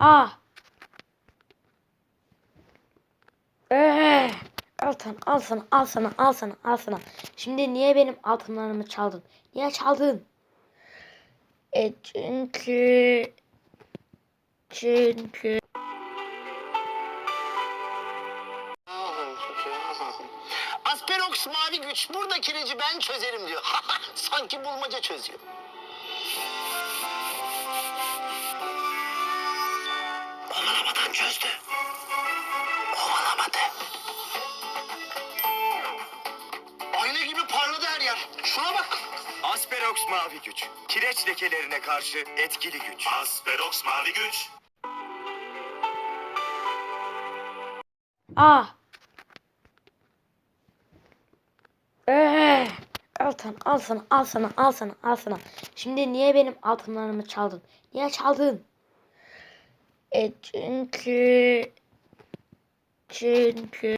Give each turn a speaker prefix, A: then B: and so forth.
A: Ah. Ee, al sana, al sana, al sana, al sana, al sana. Şimdi niye benim altınlarımı çaldın? Niye çaldın? E çünkü çünkü
B: Asperox mavi güç. Burada kireci ben çözerim diyor. Sanki bulmaca çözüyor. Ovalamadan çözdü. Ovalamadı. Ayna gibi parladı her yer. Şuna bak.
C: Asperox mavi güç. Kireç lekelerine karşı etkili güç.
D: Asperox mavi güç.
A: ah. Ee, al sana, al sana, al sana, al sana, al sana. Şimdi niye benim altınlarımı çaldın? Niye çaldın? E çünkü çünkü